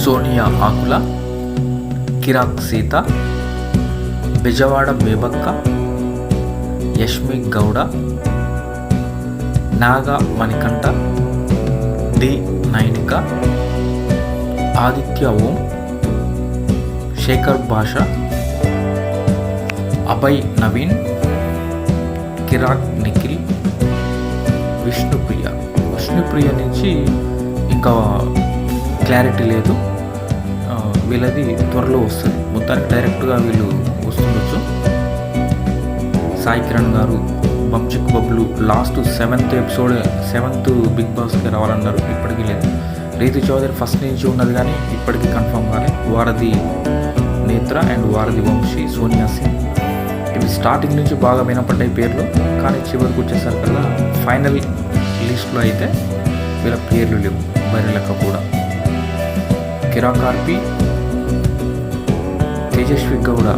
సోనియా ఆకుల కిరాక్ Seetha Bezawada Bebakka Yashmi Gowda Naga Manikanta D Nainika Aditya Om Sekhar Basha Abhay Naveen కిరాక్ నిఖిల్ విష్ణుప్రియ. విష్ణుప్రియ నుంచి ఇంకా clarity లేదు. వీళ్ళది త్వరలో వస్తుంది. మొత్తానికి డైరెక్ట్గా వీళ్ళు వస్తుండొచ్చు. సాయి కిరణ్ గారు Bunchik Bablu last seventh episode seventh big బాస్కి రావాలన్నారు. ఇప్పటికీ లేదు. రీతు చౌదరి ఫస్ట్ నుంచి ఉన్నది కానీ ఇప్పటికీ కన్ఫర్మ్ కానీ వారధి నేత్ర అండ్ వారధి వంశీ సోనియా సింగ్. ఇవి స్టార్టింగ్ నుంచి బాగా వినపడ్డాయి పేర్లు. కానీ చివరికి వచ్చేసరికల్లా ఫైనల్ లిస్ట్లో అయితే వీళ్ళ పేర్లు లేవు. బరి లెక్క కూడా కిరాకార్పి తేజస్వి గౌడ